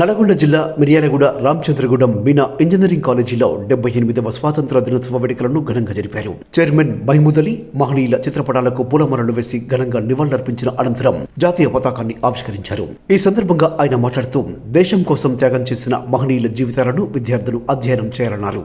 నల్గొండ జిల్లా మిర్యాలగూడ రామచంద్రగూడెం మీనా ఇంజనీరింగ్ కాలేజీలో డెబ్బై ఎనిమిదవ స్వాతంత్ర దినోత్సవ వేడుకలను ఘనంగా జరిపారు. చైర్మన్ మహమూద్ అలీ మహనీయుల చిత్రపటాలకు పూలమాలలు వేసి ఘనంగా నివాళులర్పించిన అనంతరం జాతీయ పతాకాన్ని ఆవిష్కరించారు. ఈ సందర్భంగా ఆయన మాట్లాడుతూ దేశం కోసం త్యాగం చేసిన మహనీయుల జీవితాలను విద్యార్థులు అధ్యయనం చేయాలన్నారు.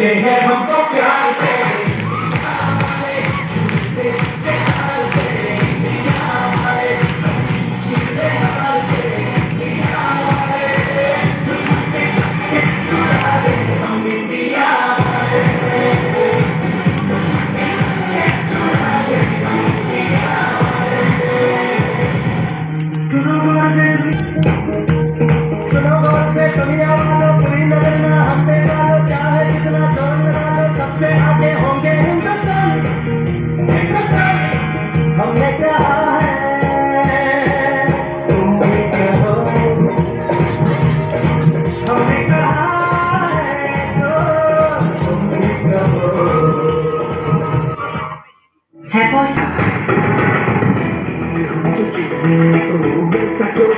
Yeah.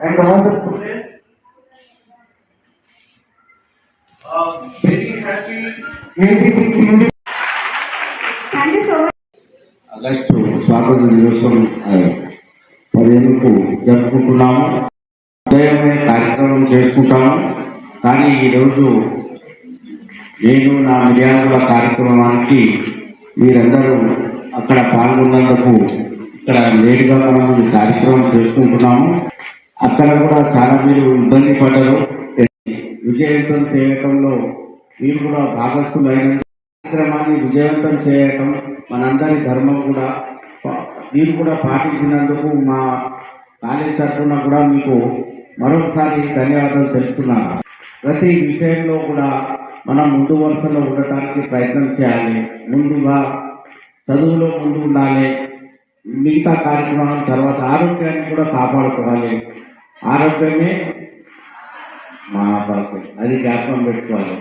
so much. ఆగస్టు స్వాతంత్ర దినోత్సవం ఆ, పదిహేనుకు జరుపుకుంటున్నాము. ఉదయమే కార్యక్రమం చేసుకుంటాము. కానీ ఈరోజు నేను నా మిర్యాల కార్యక్రమానికి మీరందరూ అక్కడ పాల్గొన్నందుకు ఇక్కడ లేటుగా మనం ఈ కార్యక్రమం చేసుకుంటున్నాము. అక్కడ కూడా చాలా మీరు ఇబ్బంది పడ్డారు. విజయవంతం చేయటంలో మీరు కూడా భాగస్థులైన కార్యక్రమాన్ని విజయవంతం చేయటం మనందరి ధర్మం కూడా. మీరు కూడా పాటించినందుకు మా కాలేజ్ తరఫున కూడా మీకు మరొకసారి ధన్యవాదాలు తెలుపుతున్నాను. ప్రతి విషయంలో కూడా మనం ముందు వరుసలో ఉండటానికి ప్రయత్నం చేయాలి. ముందుగా చదువులో ముందు ఉండాలి. మిగతా కార్యక్రమాల తర్వాత ఆరోగ్యాన్ని కూడా కాపాడుకోవాలి. ఆరోగ్యమే మా బాధ్యత అది జ్ఞాపకం పెట్టుకోవాలి.